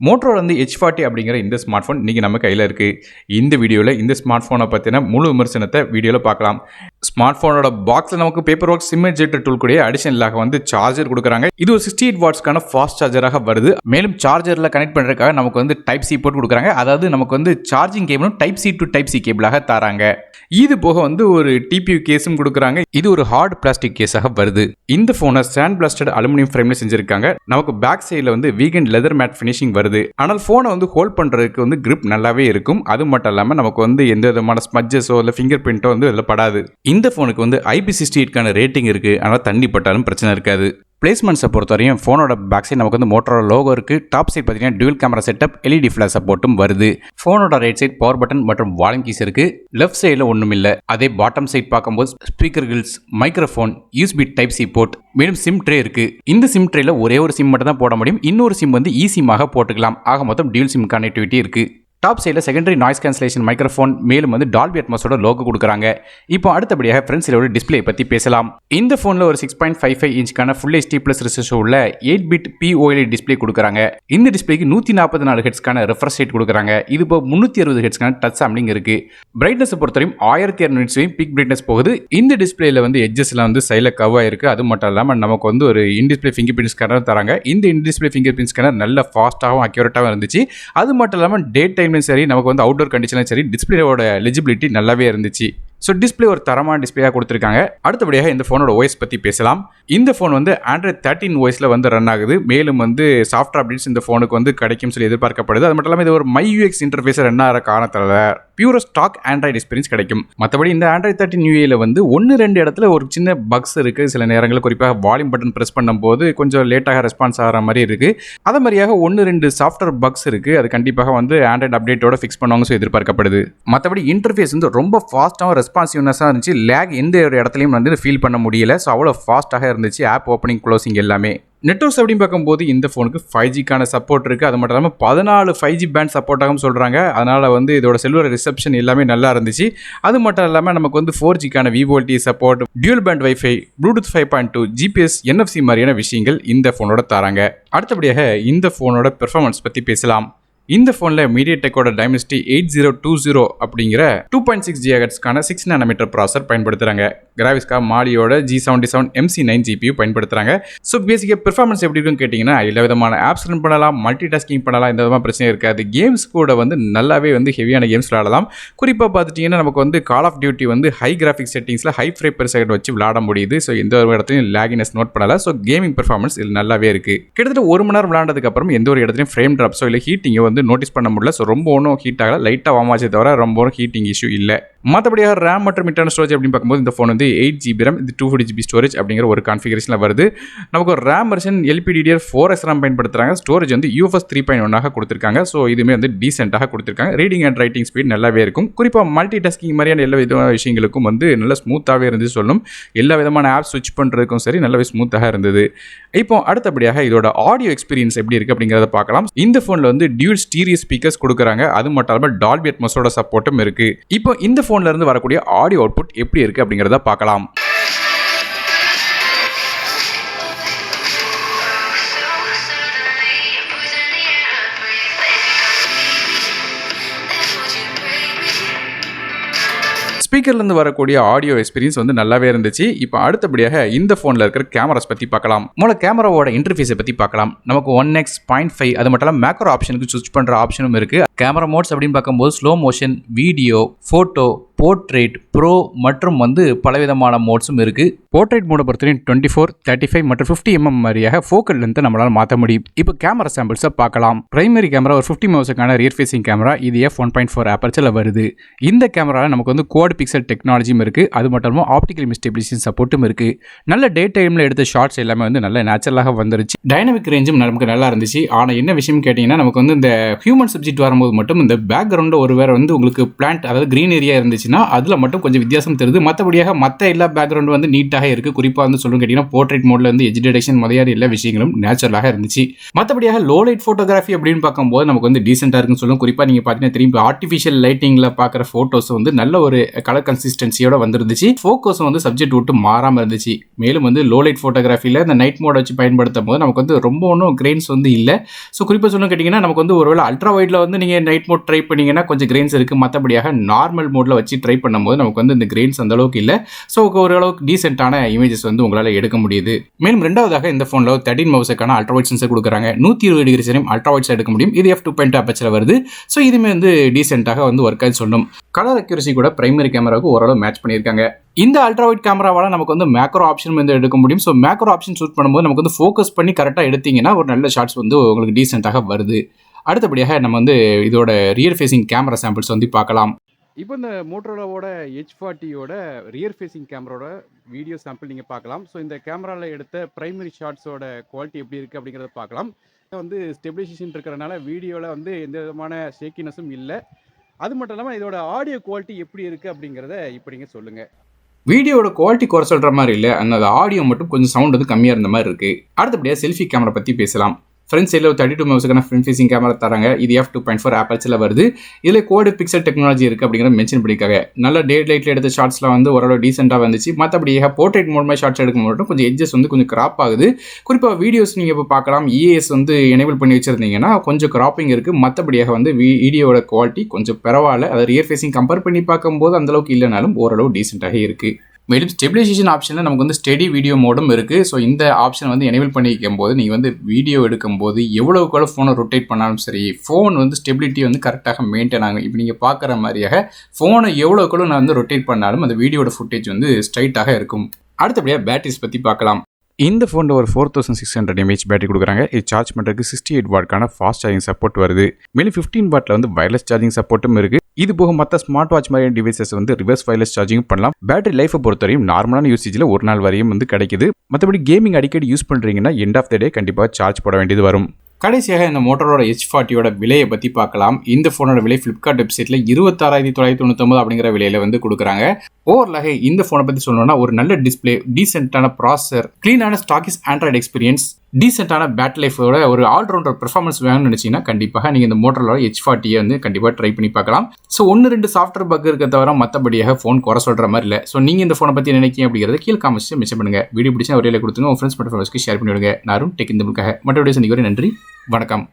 மோட்டரோட வந்து H forty அப்படிங்கிற இந்த ஸ்மார்ட் ஃபோன் இன்றைக்கி நம்ம கையில் இருக்குது இந்த வீடியோவில் இந்த ஸ்மார்ட் ஃபோனை பற்றின முழு விமர்சனத்தை வீடியோவில் பார்க்கலாம். ஸ்மார்ட் ஃபோனோட பாக்ஸில் நமக்கு பேப்பர் ஒர்க் சிம்மேஜெட்டர் டூல் கூட அடிஷனலாக வந்து சார்ஜர் கொடுக்குறாங்க. இது ஒரு சிக்ஸ்டி எயிட் வாட்ஸ்க்கான ஃபாஸ்ட் சார்ஜராக வருது. மேலும் சார்ஜரில் கனெக்ட் பண்ணுறதுக்காக நமக்கு வந்து டைப் சி போட்டு கொடுக்குறாங்க. அதாவது நமக்கு வந்து charging கேபிளும் type C to type C கேபிளாக தராங்க. இது போக வந்து ஒரு டிபியூ கேஸும் கொடுக்குறாங்க. இது ஒரு ஹார்ட் பிளாஸ்டிக் கேஸாக வருது. இந்த ஃபோனை சாண்ட் பிளாஸ்டட் அலுமினியம் ஃப்ரேம்ல செஞ்சிருக்காங்க. நமக்கு பேக் சைடில் வந்து வீகன் லெதர் மேட் ஃபினிஷிங் வருது. ஆனால் ஃபோனை வந்து ஹோல்ட் பண்ணுறதுக்கு வந்து கிரிப் நல்லாவே இருக்கும். அது மட்டும் இல்லாமல் நமக்கு வந்து எந்த விதமான ஸ்மஜஸோ இல்லை ஃபிங்கர் பிரிண்ட்டோ வந்து இதில் படாது. இந்த ஃபோனுக்கு வந்து ஐபி சிக்ஸ்டி எயிட்கான ரேட்டிங் இருக்குது ஆனால் தண்ணி பட்டாலும் பிரச்சனை இருக்காது. பிளேஸ்மெண்ட்ஸை பொறுத்தவரையும் ஃபோனோட பேக் சைட் நமக்கு வந்து மோட்டரோட லோகோ இருக்குது டாப் சைட் பார்த்தீங்கன்னா dual camera setup LED flash சப்போர்ட்டும் வருது. ஃபோனோட ரைட் சைட் பவர் பட்டன் மற்றும் வால்யூம் கீஸ் இருக்குது லெஃப்ட் சைடில் ஒன்றும் இல்லை. அதே பாட்டம் சைட் பார்க்கும்போது speaker grills microphone USB type C port மேலும் சிம் ட்ரே இருக்குது இந்த சிம் ட்ரேயில் ஒரே ஒரு சிம் மட்டும் தான் போட முடியும். இன்னொரு சிம் வந்து இ சிம்மாக போட்டுக்கலாம். ஆக மொத்தம் டியூல் சிம் கனெக்டிவிட்டி இருக்குது டாப் சைடில் செகண்டரி நாய்ஸ் கேன்சலேஷன் மைக்ரோஃபோன் மேலும் வந்து டால்பி அட்மாஸோட லோகோ கொடுக்குறாங்க. இப்போ அடுத்தபடியாக ஃப்ரெண்ட்ஸ் இதோட டிஸ்ப்ளே பற்றி பேசலாம். இந்த ஃபோனில் ஒரு சிக்ஸ் பாயிண்ட் ஃபைவ் ஃபைவ் இன்ச்சுக்கான ஃபுல் ஹெச்டி ப்ளஸ் ரிசர்ச் உள்ள எயிட் பிட் பிஓஎல்இ டிஸ்ப்ளே கொடுக்குறாங்க. இந்த டிஸ்ப்ளேக்கு நூற்றி நாற்பது நாலு ஹெட்ஸ்க்கான ரெஃப்ரெஷ் ரேட் கொடுக்குறாங்க. இது இப்போ முந்நூற்றி அறுபது ஹெட்ஸ்க்கான டச் சாம்பிளிங் இருக்குது பிரைட்னஸ் பொறுத்தவரையும் ஆயிரத்தி இரநூறு வரையும் பிக் பிரைட்னஸ் போகுது. இந்த டிஸ்பிளேல வந்து எட்ஜஸ்லாம் வந்து சைடில் கவ் ஆயிருக்கு அது மட்டும் இல்லாமல் நமக்கு வந்து ஒரு in display fingerprint scanner தராங்க. இந்த in display fingerprint scanner நல்ல ஃபாஸ்ட்டாகவும் அக்யூரேட்டாகவும் இருந்துச்சு. அது மட்டும் இல்லாமல் டே டைம்லையும் சரி நமக்கு வந்து அவுட்டோர் கண்டிஷன்லையும் சரி டிஸ்பிளேவோட எலிஜிபிலிட்டி நல்லாவே இருந்துச்சு. ஸோ டிஸ்பிளே ஒரு தரமான டிஸ்பிளேயாக கொடுத்துருக்காங்க. அடுத்தபடியாக இந்த ஃபோனோட ஓஎஸ் பற்றி பேசலாம். இந்த ஃபோன் வந்து ஆண்ட்ராய்ட் தேர்ட்டின் ஓஎஸில் வந்து ரன் ஆகுது. மேலும் வந்து சாஃப்ட்வேர் அப்டேட்ஸ் இந்த ஃபோனுக்கு வந்து கிடைக்கும் சொல்லி எதிர்பார்க்கப்படுது. அது மட்டும் இல்லாமல் இது ஒரு மை யூஎக்ஸ் இன்டர்ஃபேஸ் ரன் ஆகிற காரணத்தில் பியூர் ஸ்டாக் ஆண்ட்ராய்டு எக்ஸ்பீரியன்ஸ் கிடைக்கும். மற்றபடி இந்த ஆண்ட்ராய்ட் தேர்ட்டின் யூஏல வந்து ஒன்று ரெண்டு இடத்துல ஒரு சின்ன பக்ஸ் இருக்குது சில நேரங்களில் குறிப்பாக வால்யூம் பட்டன் ப்ரெஸ் பண்ணும்போது கொஞ்சம் லேட்டாக ரெஸ்பான்ஸ் ஆகிற மாதிரி இருக்குது அதே மாதிரியாக ஒன்று ரெண்டு சாஃப்ட்வேர் பக்ஸ் இருக்குது அது கண்டிப்பாக வந்து ஆண்ட்ராய்டு அப்டேட்டோட ஃபிக்ஸ் பண்ணுவாங்க சொல்லி எதிர்பார்க்கப்படுது. மற்றபடி இன்டர்ஃபேஸ் வந்து ரொம்ப ஃபாஸ்ட்டாகவும் ரெஸ்பான்சிவ்னஸாக இருந்துச்சு. லேக் எந்த ஒரு இடத்துலையும் வந்து ஃபீல் பண்ண முடியல. ஸோ அவ்வளோ ஃபாஸ்ட்டாக இருந்துச்சு. ஆப் ஓப்பனிங் க்ளோசிங் எல்லாமே. நெட்ஒர்க்ஸ் அப்படின்னு பார்க்கும்போது இந்த ஃபோனுக்கு ஃபைவ் ஜிக்கான சப்போர்ட் இருக்குது அது மட்டும் இல்லாமல் பதினாலு ஃபைவ் ஜி பேண்ட் சப்போர்ட் ஆகும் சொல்கிறாங்க அதனால் வந்து இதோட செல்லுலர் ரிசப்ஷன் எல்லாமே நல்லா இருந்துச்சு. அது மட்டும் இல்லாமல் நமக்கு வந்து four ஜிக்கான VoLTE support dual band WiFi Bluetooth five point two GPS NFC மாதிரியான விஷயங்கள் இந்த ஃபோனோட தராங்க. அடுத்தபடியாக இந்த ஃபோனோட பெர்ஃபார்மன்ஸ் பற்றி பேசலாம். இந்த ஃபோனில் media டெக்கோட Dimensity eight zero two zero அப்படிங்கிற டூ பாயிண்ட் சிக்ஸ் ஜிஹெட்ஸ்க்கான சிக்ஸ் நானோமீட்டர் ப்ராசர் பயன்படுத்துகிறாங்க கிராவிஸ்கா மாலியோட G seventy seven MC nine GPU பயன்படுத்துகிறாங்க ஸோ பேசிக்காக பெர்ஃபார்மன்ஸ் எப்படி இருக்குன்னு கேட்டிங்கன்னா எல்லா விதமான ஆப்ஸ் ரன் பண்ணலாம் மல்டி டாஸ்கிங் பண்ணலாம் இந்த விதமாக பிரச்சனை இருக்காது. கேம்ஸ் கூட வந்து நல்லாவே வந்து ஹெவியான கேம்ஸ் விளாடலாம் குறிப்பாக பார்த்துட்டிங்கன்னா நமக்கு வந்து கால் ஆஃப் டியூட்டி வந்து ஹை கிராஃபிக் செட்டிங்ஸில் ஹை ஃப்ரே பெர் செகண்ட் வச்சு விளாட முடியுது. ஸோ எந்த ஒரு இடத்துலையும் லேகினஸ் நோட் பண்ணலாம் ஸோ கேமிங் பெர்ஃபார்மன்ஸ் இது நல்லாவே இருக்குது கிட்டத்தட்ட ஒரு மணி நேரம் விளாண்டதுக்கப்புறம் எந்த ஒரு இடத்துலையும் ஃப்ரேம் ட்ராப்ஸோ இல்லை ஹீட்டிங்கோ வந்து நோட்டீஸ் பண்ண முடியல. ஸோ ரொம்ப ஒன்றும் ஹீட் ஆகலை. லைட்டாக வாமாச்சே தவிர ரொம்ப ஒன்றும் ஹீட்டிங் இஷ்யூ இல்லை. மற்றபடியாக ரேம் மற்றும் இன்டர்னல் ஸ்டோரேஜ் அப்படின்னு பார்க்கும்போது இந்த ஃபோன் வந்து எயிட் ஜிபி ரேம் இது டூ ஃபிஃப்டி ஜிபி ஸ்டோரேஜ் அப்படிங்கிற ஒரு கான்ஃபிகரேஷனில் வருது. நமக்கு ஒரு RAM version LPDDR four S RAM பயன்படுத்துகிறாங்க ஸ்டோரேஜ் வந்து யூஎஃப்எஸ் த்ரீ பாயிண்ட் ஒன்னாக கொடுத்துருக்காங்க. ஸோ இதுவுமே வந்து டீசெண்டாக கொடுத்துருக்காங்க. ரீடிங் அண்ட் ரைட்டிங் ஸ்பீட் நல்லாவே இருக்கும். குறிப்பாக மல்டி டாஸ்கிங் மாதிரியான எல்லா விதமான விஷயங்களுக்கும் வந்து நல்ல ஸ்மூத்தாகவே இருந்து சொல்லும். எல்லா விதமான ஆப் ஸ்விட்ச் பண்ணுறதுக்கும் சரி நல்லாவே ஸ்மூத்தாக இருந்தது. இப்போ அடுத்தபடியாக இதோட ஆடியோ எக்ஸ்பீரியன்ஸ் எப்படி இருக்குது அப்படிங்கிறத பார்க்கலாம். இந்த ஃபோனில் வந்து டியூல் ஸ்டீரியோ ஸ்பீக்கர்ஸ் கொடுக்குறாங்க. அது மட்டும் இல்லாமல் டால்பி அட்மஸோட சப்போர்ட்டும் இருக்குது இப்போ இந்த ஃபோன் ஹெட்ஃபோன்லேருந்து வரக்கூடிய ஆடியோ அவுட்புட் எப்படி இருக்குது அப்படிங்கிறத பார்க்கலாம். ஸ்பீக்கர்லேருந்து வரக்கூடிய ஆடியோ எக்ஸ்பீரியன்ஸ் வந்து நல்லாவே இருந்துச்சு. இப்போ அடுத்தபடியாக இந்த ஃபோனில் இருக்கிற கேமராஸ் பற்றி பார்க்கலாம். மூல கேமராவோட இன்டர்ஃபேஸை பற்றி பார்க்கலாம். நமக்கு ஒன் எக்ஸ் பாயிண்ட் ஃபைவ் அது மட்டும் இல்லாமல் மேக்ரோ ஆப்ஷனுக்கு சுவிச் பண்ணுற ஆப்ஷனும் இருக்குது கேமரா மோட்ஸ் அப்படின்னு பார்க்கும்போது slow motion video photo portrait pro மற்றும் வந்து பலவிதமான மோட்ஸும் இருக்குது போர்ட்ரேட் மோடை பொறுத்தவரையும் டுவெண்ட்டி ஃபோர் தேர்ட்டி ஃபைவ் மற்றும் ஃபிஃப்டி எம்எம் மாதிரியாக ஃபோக்கல் லென்த்தை நம்மளால் மாற்ற முடியும். இப்போ கேமரா சாம்பிள்ஸை பார்க்கலாம். பிரைமரி கேமரா ஒரு ஃபிஃப்டி மவுஸுக்கான ரியர் ஃபேசிங் கேமரா இது எஃப் ஒன் பாயிண்ட் ஃபோர் ஆப்பர்ச்சில் வருது. இந்த கேமராவில் நமக்கு வந்து கோட் பிக்சல் டெக்னாலஜியும் இருக்குது அது மட்டும் இல்லாமல் ஆப்டிக்கல் மிஸ்டபிலிஷன் சப்போர்ட்டும் இருக்குது நல்ல டே டைமில் எடுத்த ஷார்ட்ஸ் எல்லாமே வந்து நல்ல நேச்சுரலாக வந்துருச்சு. டைனமிக் ரேஞ்சும் நமக்கு நல்லா இருந்துச்சு. ஆனால் என்ன விஷயம் கேட்டிங்கன்னா நமக்கு வந்து இந்த ஹியூமன் சப்ஜெக்ட் வரும்போது பார்க்கும்போது மட்டும் இந்த பேக்ரவுண்டில் ஒரு வேறு வந்து உங்களுக்கு பிளான்ட் அதாவது க்ரீன் ஏரியா இருந்துச்சுன்னா அதில் மட்டும் கொஞ்சம் வித்தியாசம் தெரியுது. மற்றபடியாக மற்ற எல்லா பேக்ரவுண்ட் வந்து நீட்டாக இருக்குது குறிப்பாக வந்து சொல்லணும் கேட்டிங்கன்னா போர்ட்ரேட் மோடில் வந்து எஜ் டிடெக்ஷன் முதலியார் எல்லா விஷயங்களும் நேச்சுரலாக இருந்துச்சு. மற்றபடியாக லோ லைட் ஃபோட்டோகிராஃபி அப்படின்னு பார்க்கும்போது நமக்கு வந்து டீசெண்டாக இருக்குன்னு சொல்லும். குறிப்பாக நீங்கள் பார்த்தீங்கன்னா திரும்பி ஆர்டிஃபிஷியல் லைட்டிங்கில் பார்க்குற ஃபோட்டோஸ் வந்து நல்ல ஒரு கலர் கன்சிஸ்டன்சியோட வந்துருந்துச்சு. ஃபோக்கஸ் வந்து சப்ஜெக்ட் விட்டு மாறாமல் இருந்துச்சு. மேலும் வந்து லோ லைட் ஃபோட்டோகிராஃபியில் இந்த நைட் மோட் வச்சு பயன்படுத்தும் போது நமக்கு வந்து ரொம்ப ஒன்றும் கிரெயின்ஸ் வந்து இல்லை. ஸோ குறிப்பாக சொல்லணும் கேட்டிங்கன்னா நமக்கு வந்து ஒருவேளை அல்ட்ரா வைட்டில் வந்து நீங்கள் நைட் மோட் ட்ரை பண்ணீங்கன்னா கொஞ்சம் கிரெயின்ஸ் இருக்குது மற்றபடியாக நார்மல் மோடில் வச்சு ட்ரை பண்ணும்போது நமக்கு வந்து இந்த கிரெயின்ஸ் அந்த அளவுக்கு இல்லை. ஸோ ஓரளவுக்கு டீசென்ட்டான இமேஜஸ் வந்து உங்களால் எடுக்க முடியுது. மேலும் ரெண்டாவதாக இந்த ஃபோனில் தேர்ட்டின் மவுஸுக்கான அல்ட்ரா வைட் சென்சர் கொடுக்குறாங்க. நூற்றி இருபது டிகிரி வரையும் அல்ட்ரா வைட்ஸ் எடுக்க முடியும். இது எஃப் டூ பாயிண்ட் அப்பச்சில் வருது. ஸோ இதுவுமே வந்து டீசென்ட்டாக வந்து ஒர்க் ஆகி சொல்லும். கலர் அக்யூரசி கூட பிரைமரி கேமராவுக்கு ஓரளவு மேட்ச் பண்ணியிருக்காங்க. இந்த அல்ட்ராவைட் கேமராவால் நமக்கு வந்து மேக்ரோ ஆப்ஷன் வந்து எடுக்க முடியும். ஸோ மேக்ரோ ஆப்ஷன் சூட் பண்ணும்போது நமக்கு வந்து ஃபோக்கஸ் பண்ணி கரெக்டாக எடுத்தீங்கன்னா ஒரு நல்ல ஷாட்ஸ் வந்து உங்களுக்கு டீசென்ட்டாக வருது. அடுத்தபடியாக நம்ம வந்து இதோட ரியர் ஃபேசிங் கேமரா சாம்பிள்ஸ் வந்து பார்க்கலாம். இப்போ இந்த மோட்டரோலாவோட ஹெச் ஃபார்ட்டியோட ரியர் ஃபேசிங் கேமராவோட வீடியோ சாம்பிள் நீங்கள் பார்க்கலாம். ஸோ இந்த கேமராவில் எடுத்த பிரைமரி ஷாட்ஸோட குவாலிட்டி எப்படி இருக்குது அப்படிங்கிறத பார்க்கலாம். வந்து ஸ்டெபிலைசேஷன் இருக்கிறனால வீடியோவில் வந்து எந்த விதமான ஷேக்கினஸும் இல்லை. அது மட்டும் இல்லாமல் இதோட ஆடியோ குவாலிட்டி எப்படி இருக்குது அப்படிங்கிறத இப்போ நீங்கள் சொல்லுங்கள் வீடியோட குவாலிட்டி குறை சொல்கிற மாதிரி இல்லை. அந்த ஆடியோ மட்டும் கொஞ்சம் சவுண்ட் வந்து கம்மியாக இருந்த மாதிரி இருக்குது அடுத்தபடியாக செல்ஃபி கேமரா பற்றி பேசலாம். ஃப்ரண்ட் சைடில் ஒரு தேர்ட்டி டூ மெகாபிக்சலுக்கான ஃப்ரண்ட் ஃபேசிங் கேமரா தராங்க இது எஃப் டூ பாயிண்ட் ஃபோர் ஆப்பிள்ஸில் வருது. இதில் கோடு பிக்சல் டெக்னாலஜி இருக்குது அப்படிங்கிறத மென்ஷன் பண்ணியிருக்காங்க. நல்ல டே லைட்டில் எடுத்த ஷார்ட்ஸ்லாம் வந்து ஓரளவு டீசெண்டாக வந்துச்சு. மற்றபடியாக போர்ட்ரேட் மூலமாக ஷார்ட்ஸ் எடுக்கும் மட்டும் கொஞ்சம் எட்ஜஸ் வந்து கொஞ்சம் கிராப் ஆகுது. குறிப்பாக வீடியோஸ் நீங்கள் இப்போ பார்க்கலாம். இஏஎஸ் வந்து எனேபிள் பண்ணி வச்சுருந்தீங்கன்னா கொஞ்சம் கிராப்பிங் இருக்குது மற்றபடியாக வந்து வீடியோட குவாலிட்டி கொஞ்சம் பரவாயில்ல. அதை ரியர் ஃபேஸிங் கம்பேர் பண்ணி பார்க்கும்போது அந்தளவுக்கு இல்லைனாலும் ஓரளவு டீசெண்டாக இருக்குது மேலும் ஸ்டெபிலைசேஷன் ஆப்ஷனில் நமக்கு வந்து ஸ்டெடி வீடியோ மோடும் இருக்குது ஸோ இந்த ஆப்ஷன் வந்து எனேபிள் பண்ணிக்கும் போது நீங்கள் வந்து வீடியோ எடுக்கும்போது எவ்வளோக்கு எவ்வளோ ஃபோனை ரொட்டேட் பண்ணாலும் சரி ஃபோன் வந்து ஸ்டெபிலிட்டி வந்து கரெக்டாக மெயின்டைன் ஆகும். இப்போ நீங்கள் பார்க்குற மாதிரியாக ஃபோனை எவ்வளோக்கு நான் வந்து ரொட்டேட் பண்ணாலும் அந்த வீடியோட ஃபுட்டேஜ் வந்து ஸ்ட்ரைட்டாக இருக்கும். அடுத்தபடியாக பேட்டரிஸ் பற்றி பார்க்கலாம். இந்த ஃபோனில் ஒரு four thousand six hundred mAh battery கொடுக்குறாங்க. இது சார்ஜ் பண்ணுறதுக்கு சிக்ஸ்டி எயிட் வாட்க்கான ஃபாஸ்ட் சார்ஜிங் சப்போர்ட் வருது. மேலும் ஃபிஃப்டீன் வாட்டில் வந்து வயர்லெஸ் சார்ஜிங் சப்போர்ட்டும் இருக்குது இது போக மற்ற ஸ்மார்ட் வாட்ச் மாதிரியான டிவைசஸ் வந்து ரிவர்ஸ் வயர்லெஸ் சார்ஜிங் பண்ணலாம். பேட்டரி லைஃபை பொறுத்தவரையும் நார்மலான யூசேஜில் ஒரு நாள் வரையும் வந்து கிடைக்குது. மற்றபடி கேமிங் அடிக்கடி யூஸ் பண்ணுறீங்கன்னா எண்ட் ஆஃப் த டே கண்டிப்பாக சார்ஜ் போட வேண்டியது வரும். கடைசியாக இந்த மோட்டரோட எச் ஃபார்ட்டியோட விலையை பற்றி பார்க்கலாம். இந்த ஃபோனோட விலை ஃப்ளிப்கார்ட் வெப்சைட்டில் இருபத்தாறாயிரத்தி தொள்ளாயிரத்தி தொண்ணூத்தொம்பது அப்படிங்கிற விலையில வந்து கொடுக்குறாங்க. ஓவர்லாக இந்த ஃபோனை பற்றி சொல்லணும்னா ஒரு நல்ல டிஸ்பிளே டீசென்டான ப்ராசஸர் க்ளீனான ஸ்டாக்கிஸ் ஆண்ட்ராய்டு எக்ஸ்பீரியன்ஸ் டீசென்ட்டான பேட் லைஃபோட ஒரு ஆல்ரவுண்டர் பெர்ஃபார்மன்ஸ் வேணும்னு நினச்சிங்கன்னா கண்டிப்பாக நீங்கள் இந்த மோட்டரோட ஹெச் ஃபார்ட்டியை வந்து கண்டிப்பாக ட்ரை பண்ணி பார்க்கலாம். ஸோ ஒன்று ரெண்டு சாஃப்ட்வேர் பக் இருக்க தவிர மற்றபடியாக ஃபோன் குறை சொல்கிற மாதிரி இல்லை. ஸோ நீங்கள் இந்த ஃபோனை பற்றி நினைக்கிங்க அப்படிங்கிறத கீழ் காமிச்சு மிச்சம் பண்ணுங்கள் வீடியோ பிடிச்சா ஒரே கொடுத்துங்க உங்கள் ஃப்ரெண்ட்ஸ் மற்றும் ஷேர் பண்ணிவிடுங்க. நாரும் டெக் இந்த முழுக்காக மற்ற சந்திக்கிறேன். நன்றி. வணக்கம்.